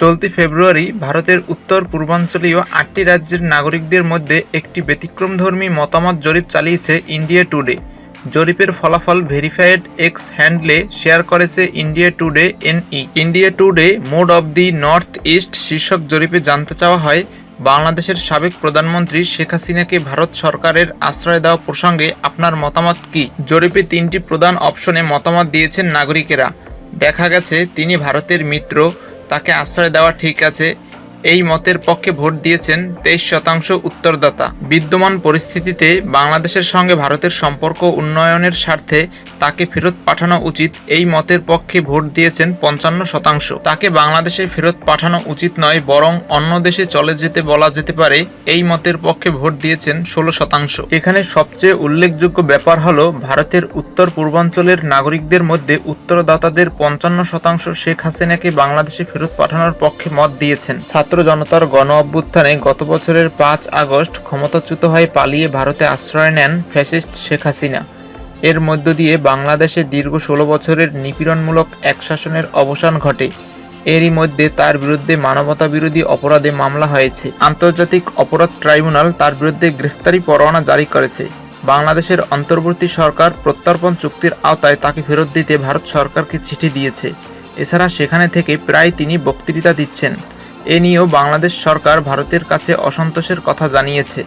চলতি ফেব্রুয়ারি ভারতের উত্তর পূর্বাঞ্চলীয় আটটি রাজ্যের নাগরিকদের মধ্যে একটি ব্যতিক্রমধর্মী মতামত জরিপ চালিয়েছে ইন্ডিয়া টুডে। জরিপের ফলাফল ভেরিফাইড এক্স হ্যান্ডলে শেয়ার করেছে India today NE. India today mood of the north east শীর্ষক জরিপে জানতে চাওয়া হয়, বাংলাদেশের সাবেক প্রধানমন্ত্রী শেখ হাসিনাকে ভারত সরকারের আশ্রয় দেওয়া প্রসঙ্গে আপনার মতামত কি? জরিপে তিনটি প্রধান অপশনে মতামত দিয়েছেন নাগরিকেরা। দেখা গেছে, তিনি ভারতের মিত্র তাকে আশ্রয় দেওয়া ঠিক আছে। এই মতের পক্ষে ভোট দিয়েছেন তেইশ শতাংশ উত্তরদাতা। বিদ্যমান পরিস্থিতিতে বাংলাদেশের সঙ্গে ভারতের সম্পর্ক উন্নয়নের স্বার্থে তাকে ফেরত পাঠানো উচিত, এই মতের পক্ষে ভোট দিয়েছেন পঞ্চান্ন শতাংশ। তাকে বাংলাদেশে ফেরত পাঠানো উচিত নয়, বরং অন্য দেশে চলে যেতে বলা যেতে পারে, এই মতের পক্ষে ভোট দিয়েছেন ষোলো শতাংশ। এখানে সবচেয়ে উল্লেখযোগ্য ব্যাপার হলো, ভারতের উত্তর পূর্বাঞ্চলের নাগরিকদের মধ্যে উত্তরদাতাদের পঞ্চান্ন শতাংশ শেখ হাসিনাকে বাংলাদেশে ফেরত পাঠানোর পক্ষে মত দিয়েছেন। ছাত্র জনতার গণ অভ্যুত্থানে গত বছরের পাঁচ আগস্ট ক্ষমতাচ্যুত হয়ে পালিয়ে ভারতে আশ্রয় নেন ফ্যাসিস্ট শেখ হাসিনা। এর মধ্য দিয়ে বাংলাদেশে দীর্ঘ ষোলো বছরের নিপীড়নমূলক এক শাসনের অবসান ঘটে। এরই মধ্যে তার বিরুদ্ধে মানবতা বিরোধী অপরাধে মামলা হয়েছে। আন্তর্জাতিক অপরাধ ট্রাইব্যুনাল তার বিরুদ্ধে গ্রেফতারি পরোয়ানা জারি করেছে। বাংলাদেশের অন্তর্বর্তী সরকার প্রত্যর্পণ চুক্তির আওতায় তাকে ফেরত দিতে ভারত সরকারকে চিঠি দিয়েছে। এছাড়া সেখানে থেকে প্রায় তিনি বক্তৃতা দিচ্ছেন। এ নিয়েও বাংলাদেশ সরকার ভারতের কাছে অসন্তোষের কথা জানিয়েছে।